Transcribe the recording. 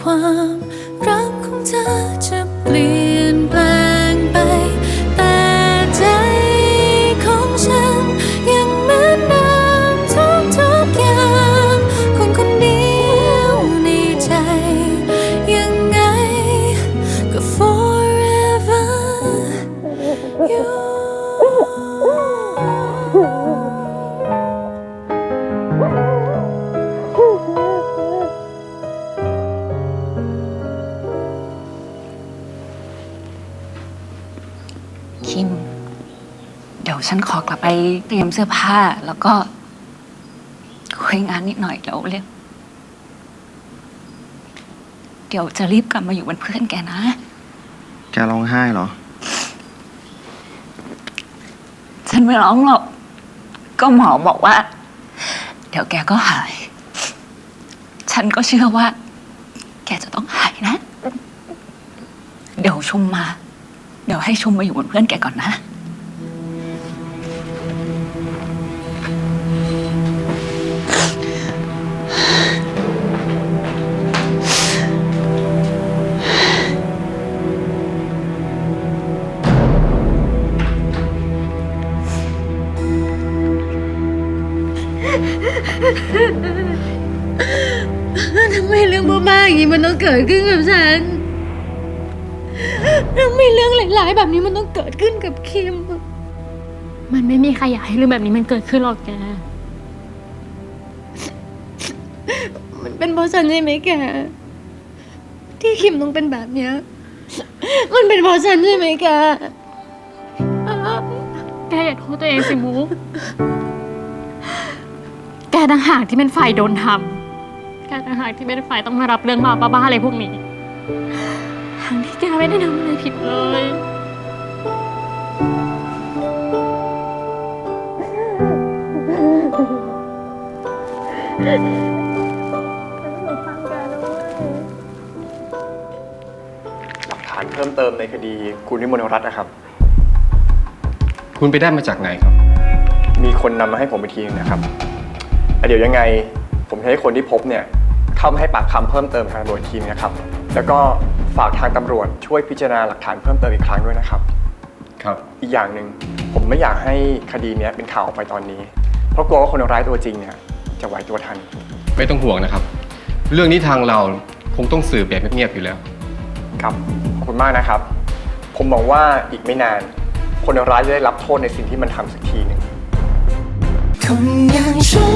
ความรักของเธอจะ ไปเตรียมเสื้อผ้า แล้วก็คุยงานนิดหน่อยแล้วเรียกเดี๋ยวจะรีบกลับมาอยู่เป็นเพื่อนแกนะ แกร้องไห้เหรอ ฉันไม่ร้องหรอก ก็หมอบอกว่า เดี๋ยวแกก็หาย ฉันก็เชื่อว่า แกจะต้องหายนะ เดี๋ยวชมมาเดี๋ยวให้ชมมาอยู่เป็นเพื่อนแกก่อนนะ ทำไมเรื่องบ้าๆอย่างนี้มันต้องเกิดขึ้นกับฉัน ทำไมเรื่องหลายๆแบบนี้มันต้องเกิดขึ้นกับคิม มันไม่มีใครอยากให้เรื่องแบบนี้มันเกิดขึ้นหรอกแก มันเป็นเพราะฉันใช่ไหมแก ที่คิมต้องเป็นแบบเนี้ย มันเป็นเพราะฉันใช่ไหมแก แกอย่าโทษตัวเองสิมุกแกต่างหากที่เป็นฝ่ายโดนทำแกต่างหากที่เป็นฝ่ายต้องมารับเรื่องราวบ้าๆอะไรพวกนี้ ทั้งที่แกไม่ได้ทำอะไรผิดเลย หลักฐานเพิ่มเติมในคดีคุณวิมลรัตน์นะครับ คุณไปได้มาจากไหนครับ มีคนนำมาให้ผมไปทีนึงนะครับแต่เดี๋ยวยังไงผมจะให้คนที่พบเนี่ยเข้ามาให้ปากคำเพิ่มเติมทางตำรวจอีกทีนึงนะครับ แล้วก็ฝากทางตำรวจช่วยพิจารณาหลักฐานเพิ่มเติมอีกครั้งด้วยนะครับ ครับ อีกอย่างหนึ่งผมไม่อยากให้คดีเนี้ยเป็นข่าวออกไปตอนนี้ เพราะกลัวว่าคนร้ายตัวจริงเนี่ยจะไหวตัวทัน ไม่ต้องห่วงนะครับ เรื่องนี้ทางเราคงต้องสืบแบบเงียบๆอยู่แล้ว ครับ ขอบคุณมากนะครับ ผมมองว่าอีกไม่นาน คนร้ายจะได้รับโทษในสิ่งที่มันทำสักทีหนึ่ง คนอย่างฉั